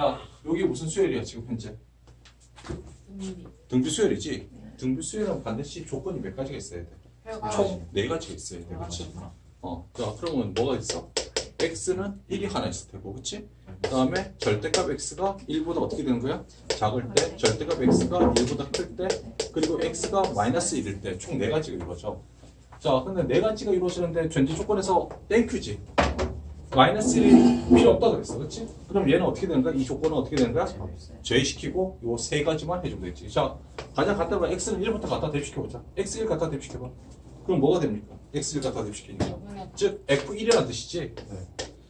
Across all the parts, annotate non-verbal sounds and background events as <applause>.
자, 여기 무슨 수열이야 지금 현재? 등비. 등비 수열이지. 등비 수열은 반드시 조건이 몇 가지가 있어야 돼. 아, 총네 가지가 있어야 돼, 그렇지? 어, 자, 그러면 뭐가 있어? x는 1이 하나 있을 테고, 그렇지? 그다음에 절대값 x가 1보다 어떻게 되는 거야? 작을 때, 절대값 x가 1보다 클 때, 그리고 x가 마이너스 1일 때, 총 네 가지가 이루어져. 자, 근데 네 가지가 이루어지는데 전제 조건에서 땡큐지. 마이너스 1이 필요 없다 그랬어, 그렇지? 그럼 얘는 어떻게 되는 거야? 이 조건은 어떻게 되는 거야? 제외시키고 요 세 가지만 해주면 되지. 자, 가장 간단한 x는 1부터 갖다 대입시켜보자. x1 갖다 대입시켜봐. 그럼 뭐가 됩니까? x1 갖다 대입시키니까. 즉 f1이라는 뜻이지.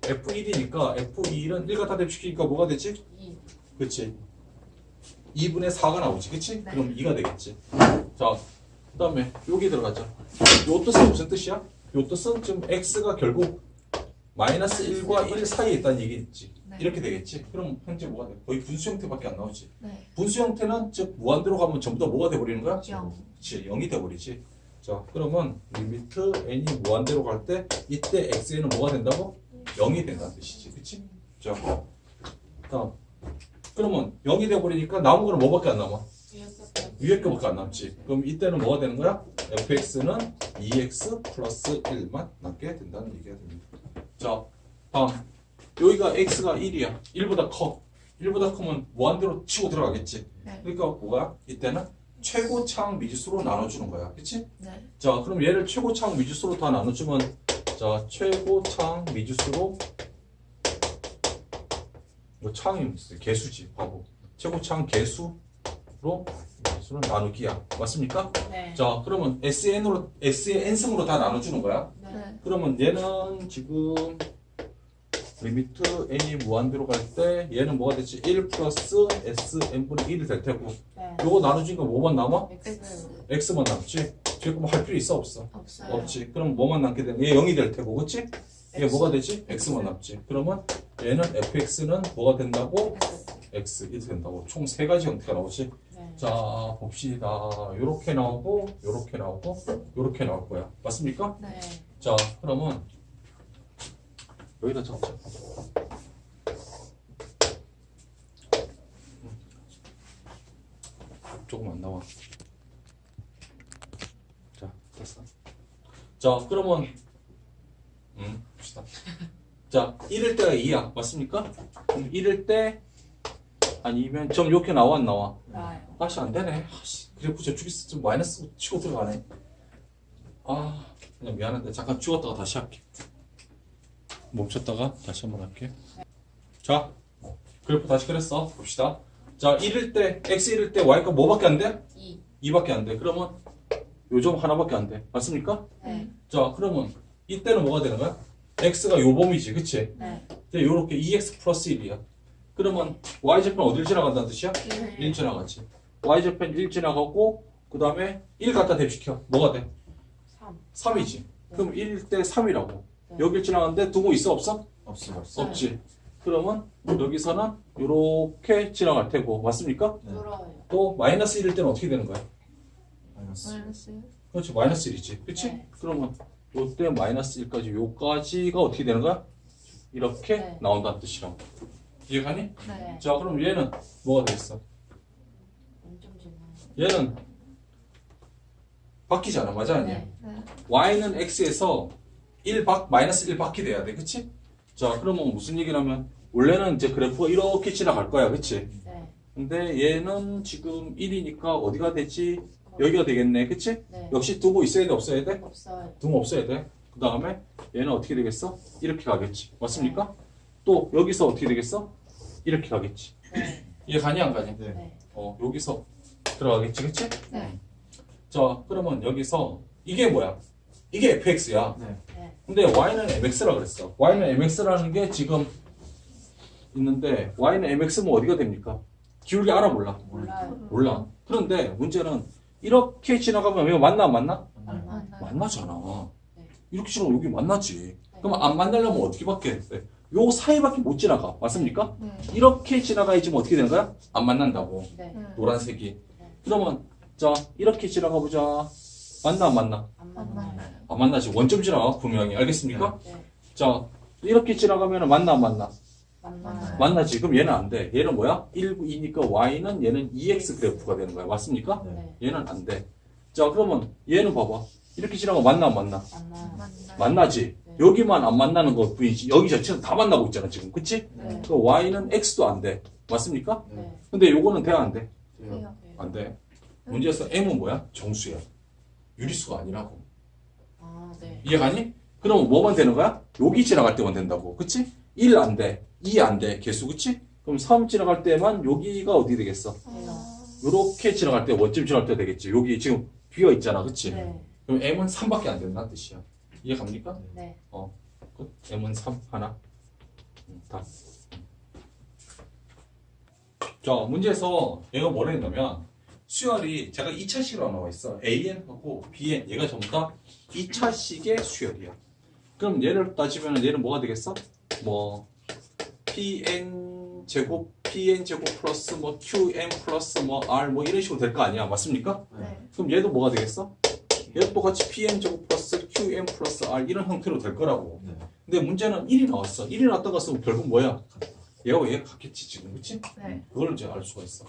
f1이니까 f1은 1 갖다 대입시키니까 뭐가 되지? 2. 그렇지. 2분의 4가 나오지, 그렇지? 네. 그럼 2가 되겠지. 자, 그 다음에 여기 들어가자. 요 뜻은 무슨 뜻이야? 요 뜻은 지금 x가 결국 마이너스 1과 1 사이에 있다는 얘기겠지. 네. 이렇게 되겠지. 그럼 현재 뭐가 돼? 거의 분수 형태밖에 안 나오지. 네. 분수 형태는 즉 무한대로 가면 전부 다 뭐가 돼 버리는 거야? 0. 그렇지, 0이 돼 버리지. 자, 그러면 리미트 n이 무한대로 갈 때 이때 x에는 뭐가 된다고? 0이 된다는 뜻이지. 그렇지? 자, 다음. 그러면 0이 돼 버리니까 남은 거는 뭐밖에 안 남아? 위에 거밖에 안 남지. 그럼 이때는 뭐가 되는 거야? fx는 2x 플러스 1만 남게 된다는 얘기가 됩니다. 자, 다음. 여기가 x가 1이야. 1보다 커. 1보다 크면 무한대로 치고 들어가겠지. 네. 그러니까 뭐야? 이때는 최고차항 미지수로 나눠주는 거야. 그치? 네. 자, 그럼 얘를 최고차항 미지수로 다 나눠주면 자, 최고차항 미지수로 뭐 차항이 무슨 개수지, 바보. 최고차항 개수로 수는 나누기야. 맞습니까? 네. 자, 그러면 SN으로 S의 n승으로 다 나눠주는 거야. 네. 그러면 얘는 지금 리미트 n이 무한대로 갈 때 얘는 뭐가 됐지? 1 플러스 sn분의 1이 될 테고 네. 요거 나눠주니까 뭐만 남아? X. x만 남지? 지금 뭐할 필요 있어 없어? 없어요. 없지. 그럼 뭐만 남게 되는? 얘 0이 될 테고, 그치? 얘 뭐가 되지? x만 남지. 그러면 얘는 fx는 뭐가 된다고? x 이렇게 된다고. 총 세 가지 형태가 나오지. 네. 자 봅시다. 요렇게 나오고, 요렇게 나오고, 요렇게 나올 거야. 맞습니까? 네. 자 그러면 여기다 적자. 조금 안 나와. 자 됐어. 자 그러면 음 봅시다. 자 1일 때가 2야 맞습니까? 그럼 1일 때 아니면 점 이렇게 나와 안 나와? 나요. 아씨 안 되네. 아씨 그래프 저쪽에 좀 마이너스 치고 들어가네. 아 그냥 미안한데 잠깐 죽었다가 다시 할게. 멈췄다가 다시 한번 할게. 자 그래프 다시 그렸어. 봅시다. 자 1일 때 x 1일 때 y가 뭐밖에 안 돼? 2. 2밖에 안 돼. 그러면 요점 하나밖에 안 돼. 맞습니까? 네. 자 그러면 이때는 뭐가 되는 거야? x가 요 범위지, 그치? 네. 근데 요렇게 2x 플러스 1이야. 그러면 y좌편 어딜 지나간다는 뜻이야? 1 1. 지나가지. y좌편 1 지나가고 그 다음에 1 갖다 대입시켜. 뭐가 돼? 3. 3이지. 그럼 1일 때 3이라고. 네. 여길 지나가는데 두고 있어 없어? 없어요. 없어요. 없지. 그러면 여기서는 이렇게 지나갈 테고 맞습니까? 네. 또 마이너스 1일 때는 어떻게 되는 거야? 마이너스. 마이너스요? 그렇지 마이너스 1이지. 그치? 네. 그러면 요때 마이너스 1까지 요까지가 어떻게 되는 거야? 이렇게 네. 나온다는 뜻이라고. 이해가니? 네. 자 그럼 얘는 뭐가 되겠어? 얘는 바뀌잖아. 맞아 아니야? 네. y는 x에서 1 바, 마이너스 1 바퀴 돼야 돼. 그치? 자, 그러면 무슨 얘기냐면, 원래는 이제 그래프가 이렇게 지나갈 거야. 그치? 네. 근데 얘는 지금 1이니까 어디가 되지? 여기가 되겠네. 그치? 네. 역시 두고 있어야 돼? 없어야 돼? 없어요. 두고 없어야 돼. 그 다음에 얘는 어떻게 되겠어? 이렇게 가겠지. 맞습니까? 또 여기서 어떻게 되겠어? 이렇게 가겠지. 네. 얘 가니 안 가니? 네. 네. 어, 여기서 들어가겠지. 그치? 네. 자, 그러면 여기서 이게 뭐야? 이게 fx야. 네. 네. 근데 y는 mx라 그랬어. y는 mx라는 게 지금 있는데 y는 mx면 어디가 됩니까? 기울기 알아 몰라? 몰라요. 몰라. 그런데 문제는 이렇게 지나가면 왜 만나 안 만나? 안 만나요. 만나요. 만나잖아. 네. 이렇게 지나면 여기 만나지. 네. 그럼 안 만나려면 어떻게 밖에 돼? 요 사이밖에 못 지나가. 맞습니까? 네. 이렇게 지나가야지 뭐 어떻게 되는 거야? 안 만난다고. 네. 노란색이. 그러면 자 이렇게 지나가 보자. 만나 안 만나? 안 만나요. 안 만나지. 원점 지나가 분명히. 알겠습니까? 네. 자, 이렇게 지나가면 만나 안 만나? 만나요. 만나지. 그럼 얘는 안 돼. 얘는 뭐야? 1, 2니까 y는 얘는 2x 그래프가 되는 거야. 맞습니까? 네. 얘는 안 돼. 자, 그러면 얘는 봐봐. 이렇게 지나고 만나 안 만나? 만나요. 만나지. 네. 여기만 안 만나는 것 뿐이지. 여기 자체는 다 만나고 있잖아, 지금. 그치? 네. 그 y는 x도 안 돼. 맞습니까? 네. 근데 요거는 돼야 안 돼? 돼요. 네. 안 돼. 문제에서 m은 뭐야? 정수야. 유리수가 아니라고. 아, 네. 이해가니? 그럼 뭐만 되는 거야? 여기 지나갈 때만 된다고. 그치? 1 안 돼. 2 안 돼. 개수, 그치? 그럼 3 지나갈 때만 여기가 어디 되겠어? 요렇게 지나갈 때, 원점 지나갈 때 되겠지. 여기 지금 비어 있잖아. 그치? 네. 그럼 m은 3밖에 안 된다는 뜻이야. 이해 갑니까? 네. 끝. m은 3 하나. 음, 답. 자, 문제에서 얘가 뭐라 했냐면 수열이 제가 2차식으로 나와 있어. AN하고 BN 얘가 전부 다 2차식의 수열이야. 그럼 얘를 따지면 얘는 뭐가 되겠어? 뭐 PN 제곱 PN 제곱 플러스 뭐 QN 플러스 뭐 R 뭐 이런 식으로 될 거 아니야. 맞습니까? 네. 그럼 얘도 뭐가 되겠어? 얘도 똑같이 PN 제곱 플러스 QN 플러스 R 이런 형태로 될 거라고. 네. 근데 문제는 1이 나왔어. 1이 나왔던 것은 결국 뭐야? 얘하고 얘가 같겠지 지금, 그치? 네. 그걸 이제 알 수가 있어.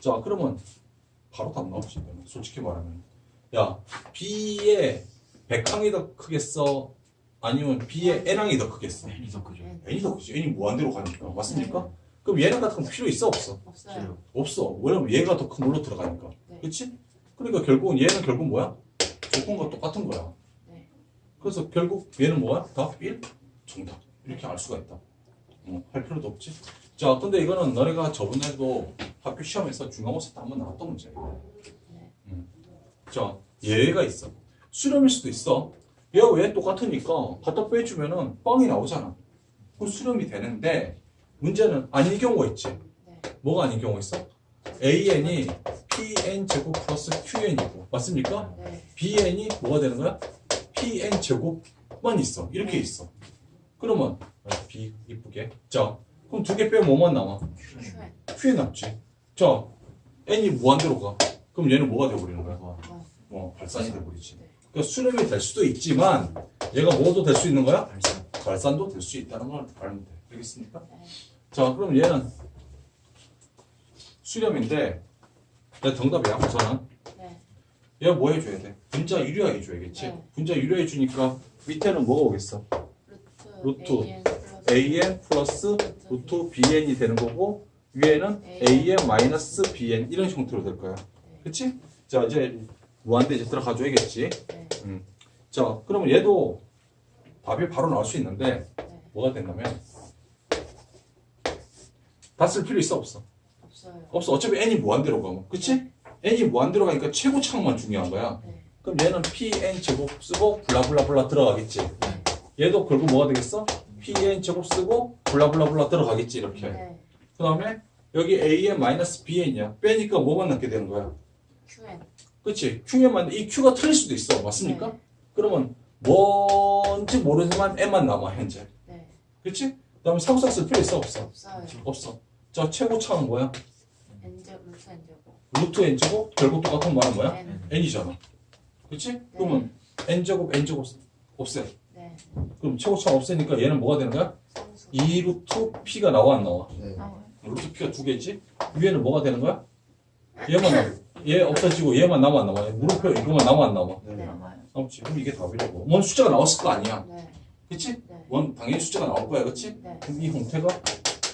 자, 그러면 바로 답 나오지. 솔직히 말하면. 야, B의 100항이 더 크겠어? 아니면 B의 N항이 더 크겠어? N이 더 크죠. 네. N이 더 크지. N이 무한대로 가니까. 맞습니까? 그럼 얘랑 같은 건 필요 있어? 없어? 없어요. 없어. 왜냐면 얘가 더 큰 걸로 들어가니까. 네. 그치? 그러니까 결국은 얘는 결국 뭐야? 조건과 똑같은 거야. 네. 그래서 결국 얘는 뭐야? 답 1? 정답. 이렇게 알 수가 있다. 어, 할 필요도 없지. 자, 근데 이거는 너네가 저번에도 학교 시험에서 중간고사 때 한번 나왔던 문제예요. 네. 음. 자, 얘가 있어. 수렴일 수도 있어. 얘가 왜 똑같으니까 갖다 빼주면은 뻥이 나오잖아. 그 수렴이 되는데 문제는 아닌 경우가 있지. 네. 뭐가 아닌 경우가 있어? AN이 PN 제곱 플러스 QN이고 맞습니까? 네. BN이 뭐가 되는 거야? PN 제곱만 있어. 이렇게 있어. 그러면 아, B 이쁘게. 자, 그럼 두 개 빼면 뭐만 남아? QN. QN 남지. 자, N이 무한대로 가. 그럼 얘는 뭐가 돼버리는 거야? 어, 발산이 돼버리지. 네. 그러니까 수렴이 될 수도 있지만 얘가 뭐도 될 수 있는 거야? 발산. 발산도 될 수 있다는 걸 알면 돼. 알겠습니까? 네. 자, 그럼 얘는 수렴인데 내 정답이야. 우선은 네. 얘가 뭐 해줘야 돼? 분자 유리화 해줘야겠지. 네. 분자 유리화 해주니까 밑에는 뭐가 오겠어? 루트. 루트. AN 플러스 AN 플러스 루트 BN이 되는 거고 위에는 AN 마이너스 BN 이런 형태로 될 거야. 그치? 자 이제 무한대 이제 들어가줘야겠지. 네. 자 그러면 얘도 답이 바로 나올 수 있는데 네. 뭐가 된다면 다 쓸 필요 있어 없어? 없어요. 없어. 어차피 n이 무한대로 가면 그치? n이 무한대로 가니까 최고차만 중요한 거야. 네. 그럼 얘는 pn 제곱 쓰고 블라블라블라 들어가겠지. 네. 얘도 결국 뭐가 되겠어? pn 제곱 쓰고 블라블라블라 들어가겠지 이렇게. 네. 그 다음에 여기 an 마이너스 bn이야. 빼니까 뭐만 남게 되는 거야? QN. 그치? q만 이 q가 틀릴 수도 있어. 맞습니까? 네. 그러면 뭔지 모르지만 n만 남아 현재. 네. 그치? 그 다음에 사고사 쓸 필요 있어 없어? 없어요. 없어. 자 최고차는 뭐야? 루트 N제곱. 루트 n제곱 결국 똑같은 말은 뭐야? N. n이잖아. 그치? 그러면 n제곱 n제곱 없애. 네. 그럼 최고차 없애니까 얘는 뭐가 되는 거야? 상수. 2 루트 p가 나와 안 나와? 네. 루트 p가 두 개지? 위에는 뭐가 되는 거야? 얘만 남아. 얘 없어지고 얘만 남아 안 남아? 물음표 이거만 남아 안 남아? 네. 남아요. 남지. 그럼 이게 답이라고. 뭔 숫자가 나왔을 거 아니야. 네. 그치? 네. 원 당연히 숫자가 나올 거야. 그치? 네. 그럼 이 형태가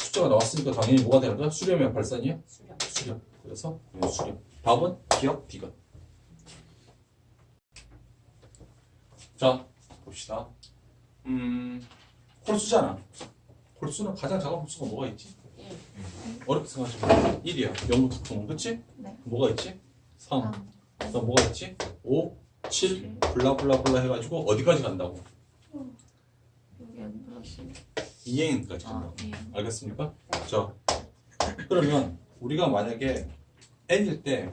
숫자가 나왔으니까 당연히 뭐가 되는 거야? 수렴이야 발산이야? 수렴. 수렴. 그래서 수렴. 답은 기억 디귿. 자 봅시다. 음 홀수잖아. 홀수는 가장 작은 홀수가 뭐가 있지? 1. 어렵게 생각하지 마. 1이야. 0부터 푸는 그치? 네. 뭐가 있지? 3. 그다음 뭐가 있지? 5, 7, 블라블라블라 해가지고 어디까지 간다고? 여기 N 플러스 2행까지 아, 간다고. 예. 알겠습니까? 자, 그러면 우리가 만약에 n일 때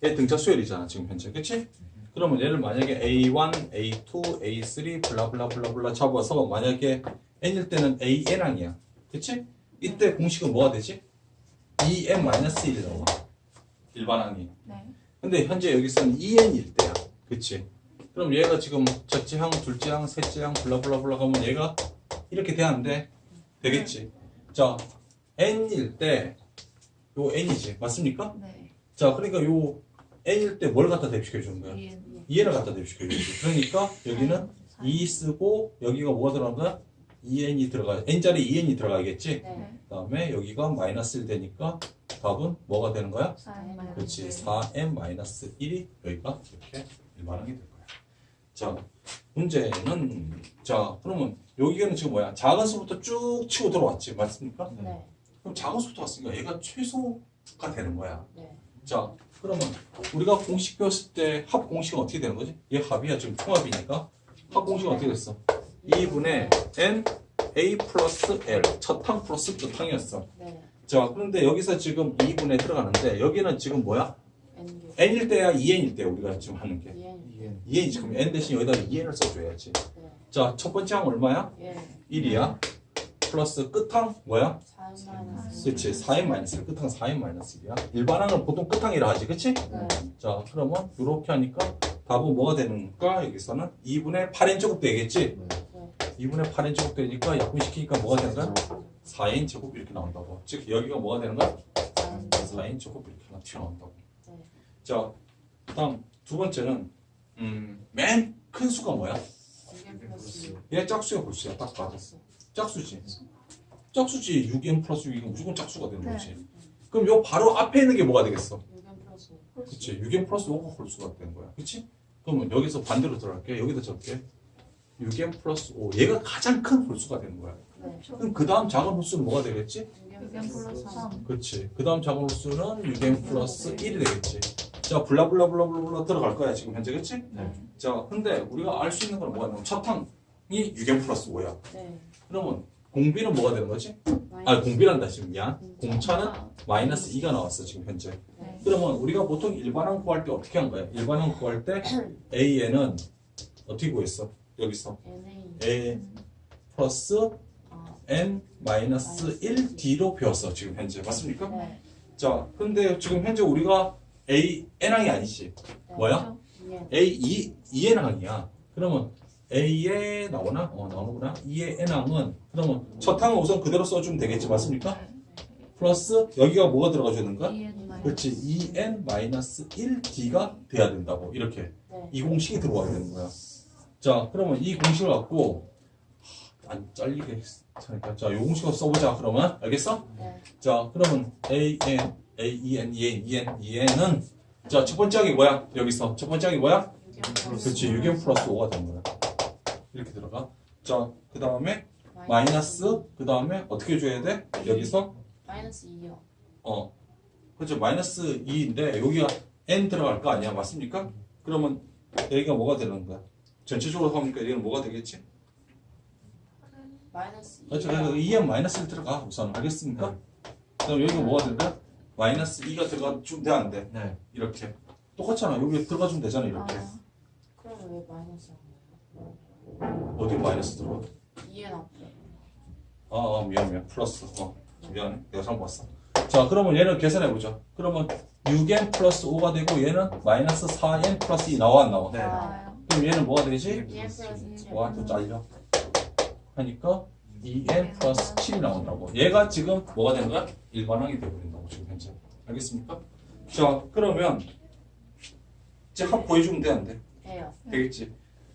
얘 등차 수열이잖아 지금 현재 그치? 그러면 얘를 만약에 a1, a2, a3 블라블라블라블라 잡아서 만약에 n일 때는 an항이야 그치? 이때 공식은 뭐가 되지? 2n-1이 나와 일반항이 네. 근데 현재 여기서는 2n일 때야. 그치? 그럼 얘가 지금 첫째 항, 둘째 항, 셋째 항, 블라블라블라 하면 얘가 이렇게 돼야하는데 되겠지. 자, n일 때 요 n이지. 맞습니까? 네. 자, 그러니까 요 n일 때 뭘 갖다 대입시켜 주는 거야? EN. 2n을 갖다 대입시켜 주지. 그러니까 여기는 2 쓰고 여기가 뭐가 들어간 거야? 2n이 들어가. n자리 2n이 들어가겠지. 네. 그다음에 여기가 마이너스 1 되니까 답은 뭐가 되는 거야? 4N 마이너스 그렇지. 일. 4n 마이너스 1이 여기가 이렇게 일반항이 될 거야. 자, 문제는 자, 그러면 여기는 지금 뭐야? 작은 수부터 쭉 치고 들어왔지. 맞습니까? 네. 그럼 작은 수부터 왔으니까 얘가 최소가 되는 거야. 네. 자, 그러면 우리가 공식 배웠을 때 합 공식은 어떻게 되는 거지? 얘 합이야. 지금 총합이니까. 합 공식은 어떻게 됐어? 2분의 n a 플러스 l 첫항 플러스 끝항이었어. 네. 자, 그런데 여기서 지금 2분에 들어가는데 여기는 지금 뭐야? N n일 때야 2n일 때 우리가 지금 하는 게 EN 2n이 지금 n 대신 여기다 2n을 써줘야지. 네. 자, 첫 번째 항 얼마야? 예. 1이야. 플러스 끝항 뭐야? 4 마이너스 그렇지. 4n 마이너스 1. 끝항 4n 마이너스 1이야. 일반항은 보통 끝항이라 하지. 그치? 네. 자, 그러면 이렇게 하니까 답은 뭐가 되는가? 여기서는 2분의 8n 제곱 되겠지? 네. 2분의 8n 제곱 되니까 약분시키니까 뭐가 되는 거야? 4n 제곱 이렇게 나온다고. 즉 여기가 뭐가 되는 거야? 4n 제곱 이렇게 튀어나온다고. 네. 자, 그다음 두 번째는 음, 맨 큰 수가 뭐야? 2n 플러스 얘 짝수야 볼수야 딱 봐도 짝수지. 짝수지 6n 플러스 6이면 무조건 짝수가 되는 네. 거지. 그럼 요 바로 앞에 있는 게 뭐가 되겠어? 6n 플러스 그치 6n 플러스 5가 홀수가 되는 거야. 그치? 그러면 여기서 반대로 들어갈게. 여기다 적게. 6n 플러스 5 얘가 가장 큰 홀수가 되는 거야. 네. 그럼 그 다음 작은 홀수는 뭐가 되겠지? 6n 6N 플러스 3 3. 그렇지. 그 다음 작은 홀수는 6n 플러스 1이 되겠지. 자, 블라블라블라블라 들어갈 거야, 지금 현재, 그치? 네. 자, 근데 우리가 알 수 있는 건 뭐야? 첫 항이 6n 플러스 5야. 네. 그러면 공비는 뭐가 되는 거지? 아, 공비란다, 지금 미안. 공차는 마이너스 2가 나왔어, 지금 현재. 네. 그러면 우리가 보통 일반항 구할 때 어떻게 한 거야? 일반항 구할 때 <clears throat> AN은 어떻게 구했어? 여기서. A 플러스 아, N 마이너스 1 D로 배웠어, 지금 현재. 맞습니까? 네. 자, 근데 지금 현재 우리가 A, N항이 아니지. 뭐야? 2n A, 2, 2N항이야. 그러면 A에 나오나? 어, 나오는구나. 2의 N항은, 그러면 첫 항은 우선 그대로 써주면 되겠지. 맞습니까? 플러스, 여기가 뭐가 들어가줘야 되는가? EN 마이너스 그렇지. 2N 마이너스 1D가 돼야 된다고. 이렇게. 네. 이 공식이 들어와야 되는 거야. 자, 그러면 이 공식을 갖고, 하, 안 잘리게 하니까. 자, 이 공식을 써보자. 그러면. 알겠어? 네. 자, 그러면 A, N, A, E, N, E, N, E, N, E, N은 자, 첫 번째 항이 뭐야? 여기서 첫 번째 항이 뭐야? 6n 그렇지, 6N 플러스 5가 되는 거야. 이렇게 들어가. 자, 그 다음에 마이너스, 그 다음에 어떻게 해줘야 돼? 여기서 마이너스 2요 어, 그렇죠, 마이너스 2인데 여기가 N 들어갈 거 아니야, 맞습니까? 그러면 여기가 뭐가 되는 거야? 전체적으로 하니까 얘는 뭐가 되겠지? 마이너스 2 그렇죠, 그래서 2N 마이너스 1 들어가 우선 알겠습니까? 그럼 여기가 뭐가 거야? 마이너스 2가 들어가 주면 돼, 안 돼? 네. 이렇게 똑같잖아 여기 들어가 주면 되잖아 이렇게 아, 그러면 왜 마이너스? 어디 마이너스 들어가 2n 앞에 아, 아 미안 미안. 플러스. 어 미안해 내가 잘못 봤어. 자 그러면 얘는 계산해 보자 그러면 6n 플러스 5가 되고 얘는 마이너스 4n 플러스 2 나와 안 나와? 네. 나와요. 그럼 얘는 뭐가 되지? 2n 플러스 7와또 잘려. 하니까 2n 플러스 7이 나온다고. 얘가 지금 뭐가 되는 거야? 일반항이 되어버린다고 지금 현재. 알겠습니까? 자 그러면 이제 합 보여주면 돼안 돼? 해요. 되겠지.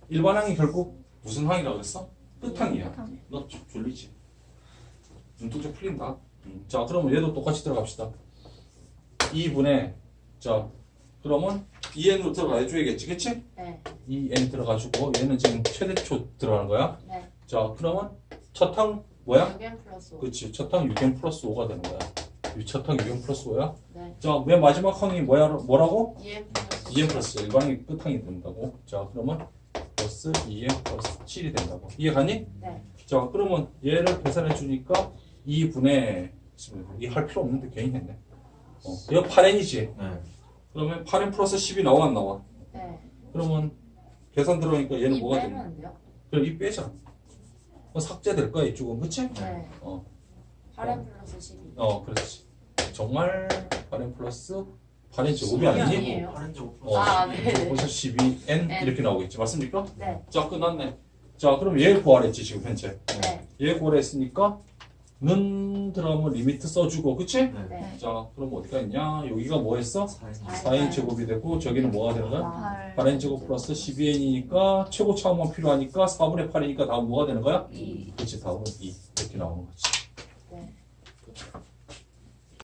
일반항이 결국 무슨 항이라고 했어? 끝항이야 끝항. 너좀 졸리지? 눈동자 풀린다. 음. 자, 그러면 얘도 똑같이 들어갑시다. 2분의 자, 그러면 2n으로 들어가 줘야겠지, 그치? 네 2n 들어가지고 얘는 지금 최대초 들어가는 거야. 네 자, 그러면 첫 항 뭐야? 6n 플러스 5 그렇지, 첫항 6n 플러스 5가 되는 거야. 이 첫항 6n 플러스 5야. 네 자, 맨 마지막 항이 뭐야? 뭐라고? 2n 플러스 2n 플러스 일반항이 끝항이 된다고. 자, 그러면 플러스 2n 플러스 7이 된다고. 이해가니? 네 자, 그러면 얘를 계산해 주니까 2분의 이할 필요 없는데 괜히 했네. 어, 이거 8n이지. 네. 그러면 8n 플러스 10이 나와 안 나와? 네 그러면 계산 들어가니까 얘는 이 뭐가 되냐? 빼면은데요? 그럼 이 빼자. 어, 삭제될 거야 이쪽은, 그치? 네 어, 8n 플러스 12 어, 그렇지. 정말 8n 플러스 8n 제곱이 아니니? 아니에요. 어, 아, 네. 그래서 12n N. 이렇게 나오겠지, 맞습니까? 네 자, 끝났네. 자, 그럼 얘 구하랬지, 지금 현재. 네. 얘 구하랬으니까, 는 들어가면 리미트 써주고, 그치? 네. 자, 그럼 어디가 있냐? 여기가 뭐 했어? 사- 4n 제곱이 되고, 저기는 뭐가 되는 거야? 8 8n 제곱 플러스 12n이니까, 최고 차원만 필요하니까, 4분의 8이니까 다음 뭐가 되는 거야? 이 그치, 다음은 2. 이렇게 나오는 거지. 네.